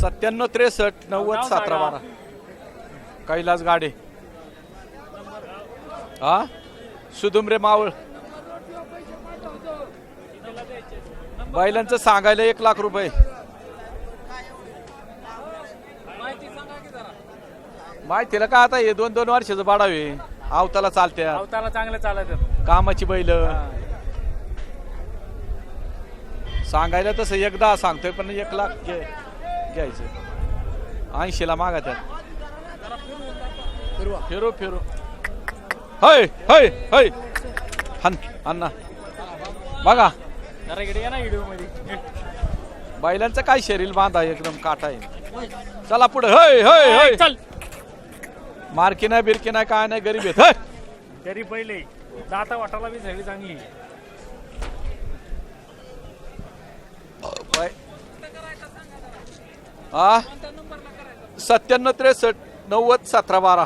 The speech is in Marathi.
सत्त्याण्णव त्रेसष्ट नव्वद नाव सतरा. बारा. कैलास गाडे. हा सुदुमरे मावळ. बैलांचं सांगायला एक लाख रुपये. माहितीला का आता हे दोन दोन वर्षाचं बाडावे आवताला चालत्या अवताला चांगलं चालत कामाची बैल. सांगायला तसं एकदा सांगतोय पण एक लाख घे- घ्यायचं. ऐंशीला मागा त्यात. फिरो फिरो. हय हय हय. हन अण्णा बघा. बैलांचं काय शरीर बांधा एकदम काटा आहे. चला पुढे. हय हय हय. चल. मार्की नाही बिरकी नाही काय नाही गरीब आहेत. तरी पहिले दाता वाटाला बी सगळी चांगली हा सत्त्याण्णव त्रेसष्ट नव्वद सतरा बारा.